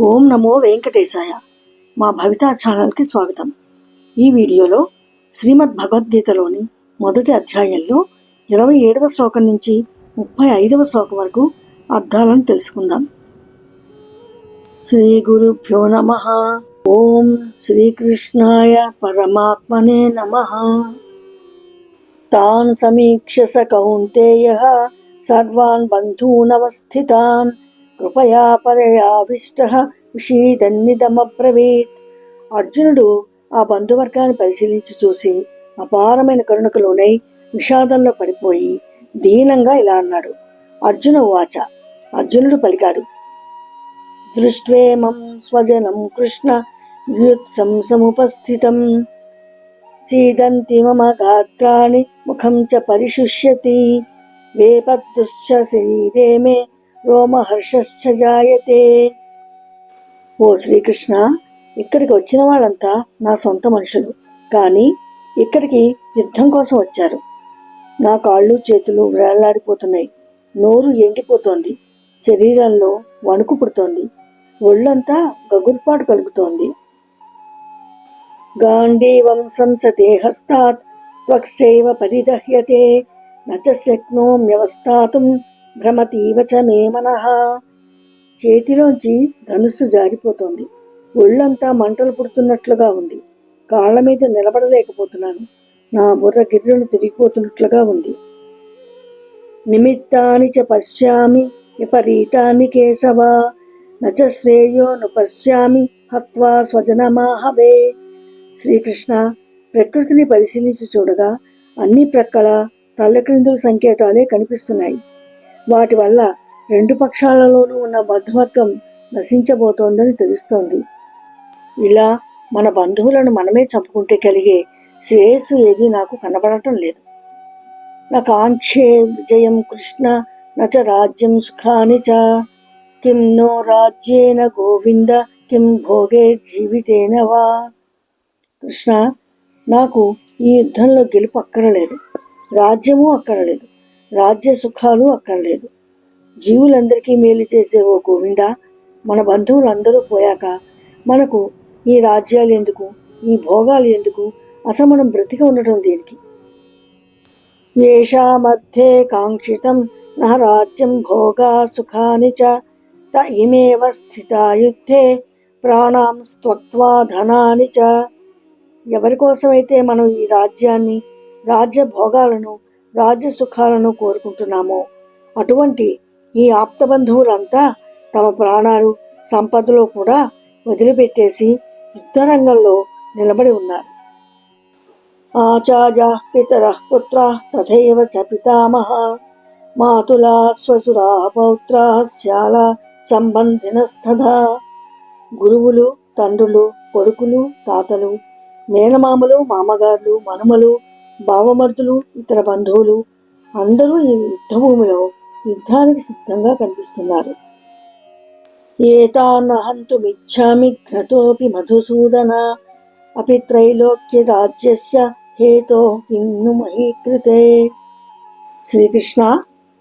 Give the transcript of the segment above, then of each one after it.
ఓం నమో వెంకటేశాయ. మా భవిత ఛానల్కి స్వాగతం. ఈ వీడియోలో శ్రీమద్ భగవద్గీతలోని మొదటి అధ్యాయంలో ఇరవై ఏడవ శ్లోకం నుంచి ముప్పై ఐదవ శ్లోకం వరకు అర్థాలను తెలుసుకుందాం. శ్రీ గురుభ్యో నమ. ఓం శ్రీకృష్ణాయ పరమాత్మనే నమ. తాన్ సమీక్ష స కౌంతేయ. సర్వాన్ బంధూనవస్థితాన్. కృపయా పరయాభిష్ట విషీదన్నిదమబ్రవీత్. అర్జునుడు ఆ బంధువర్గాన్ని పరిశీలించి చూసి అపారమైన కరుణకు లోనై విషాదంలో పడిపోయి దీనంగా ఇలా అన్నాడు. అర్జున వాచ. అర్జునుడు పలికాడు. దృష్ట్వేమం స్వజనం కృష్ణ యుత్సం సముపస్థితం. సీదంతి మమ గాత్రాణి ముఖం చ పరిశుష్యతి. వేపద్దుశ్చ శరీరే మే రోమహర్షశ్చ జాయతే. ఓ శ్రీకృష్ణ ఇక్కడికి వచ్చిన వాళ్ళంతా నా సొంత మనుషులు. కానీ ఇక్కడికి యుద్ధం కోసం వచ్చారు. నా కాళ్ళు చేతులు వేళ్ళాడిపోతున్నాయి నోరు ఎండిపోతోంది. శరీరంలో వణుకు పుడుతోంది. ఒళ్ళంతా గగుర్పాటు కలుగుతోంది. గాంధీవం సంసతే హస్తాత్ త్వక్సైవ పరిదహ్యతే నచ శక్నోమ్యవస్థాతుం భ్రమతీవ చ నేమనః చేతిలోంచి ధనుస్సు జారిపోతోంది. ఒళ్ళంతా మంటలు పుడుతున్నట్లుగా ఉంది. కాళ్ళ మీద నిలబడలేకపోతున్నాను. నా బుర్ర గిర్రను తిరిగిపోతున్నట్లుగా ఉంది. నిమిత్తాని చ పశ్యామి విపరీతాన్ని కేశవ. నచ శ్రేయో ను పశ్యామి హత్వా స్వజనమాహవే. శ్రీకృష్ణ ప్రకృతిని పరిశీలించి చూడగా అన్ని ప్రక్కల తల్లక్రిందుల సంకేతాలే కనిపిస్తున్నాయి. వాటి వల్ల రెండు పక్షాలలోనూ ఉన్న బంధువర్గం నశించబోతోందని తెలుస్తోంది. ఇలా మన బంధువులను మనమే చంపుకుంటే కలిగే శ్రేయస్సు ఏది నాకు కనబడటం లేదు. నా కాంక్షే విజయం కృష్ణ నచ రాజ్యం సుఖాని చ. కిం నో రాజ్యేన గోవింద కిం భోగే జీవితేన వా. కృష్ణ నాకు ఈ యుద్ధంలో గెలుపు అక్కరలేదు. రాజ్యము అక్కరలేదు. రాజ్య సుఖాలు అక్కర్లేదు. జీవులందరికీ మేలు చేసే ఓ గోవింద మన బంధువులందరూ పోయాక మనకు ఈ రాజ్యాలు ఎందుకు ఈ భోగాలు ఎందుకు అసలు మనం బ్రతికి ఉండటం దేనికి? మధ్యే కాంక్షితం నా రాజ్యం భోగా సుఖాని చ త ఇమేవ స్థితా యుద్ధే ప్రాణాం స్త్వక్వా ధనాని చ. ఎవరి కోసమైతే మనం ఈ రాజ్యాన్ని రాజ్య భోగాలను రాజ్య సుఖాలను కోరుకుంటున్నామో. అటువంటి ఈ ఆప్తబంధువులంతా తమ ప్రాణాలు సంపదలో కూడా వదిలిపెట్టేసి యుద్ధరంగంలో నిలబడి ఉన్నారు. ఆచార్య పితర పుత్ర తథైవ చ పితామహ మాతులా స్వసురా పౌత్ర శాల సంబంధినస్తథా. గురువులు తండ్రులు కొడుకులు తాతలు మేనమామలు మామగారులు మనుమలు భావమర్దులు ఇతర బంధువులు అందరూ ఈ యుద్ధభూమిలో యుద్ధానికి సిద్ధంగా కనిపిస్తున్నారు. ఏతానహంతుమిచ్చామి ఘ్నతోపి మధుసూదన అపి త్రైలోక్య రాజ్యస్య హేతో కిన్ను మహీకృతే. శ్రీకృష్ణ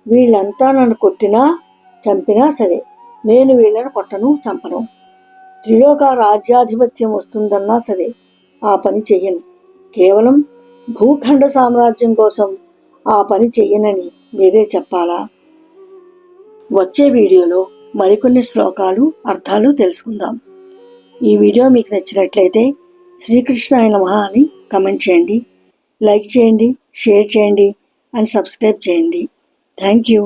వీళ్ళంతా నన్ను కొట్టినా చంపినా సరే నేను వీళ్ళను కొట్టను చంపను. త్రిలోక రాజ్యాధిపత్యం వస్తుందన్నా సరే ఆ పని చెయ్యను. కేవలం భూఖండ సామ్రాజ్యం కోసం ఆ పని చెయ్యనని మీరే చెప్పాలా? వచ్చే వీడియోలో మరికొన్ని శ్లోకాలు అర్థాలు తెలుసుకుందాం. ఈ వీడియో మీకు నచ్చినట్లయితే శ్రీకృష్ణ ఆయన మహా అని కమెంట్ చేయండి లైక్ చేయండి షేర్ చేయండి అండ్ సబ్స్క్రైబ్ చేయండి. Thank you.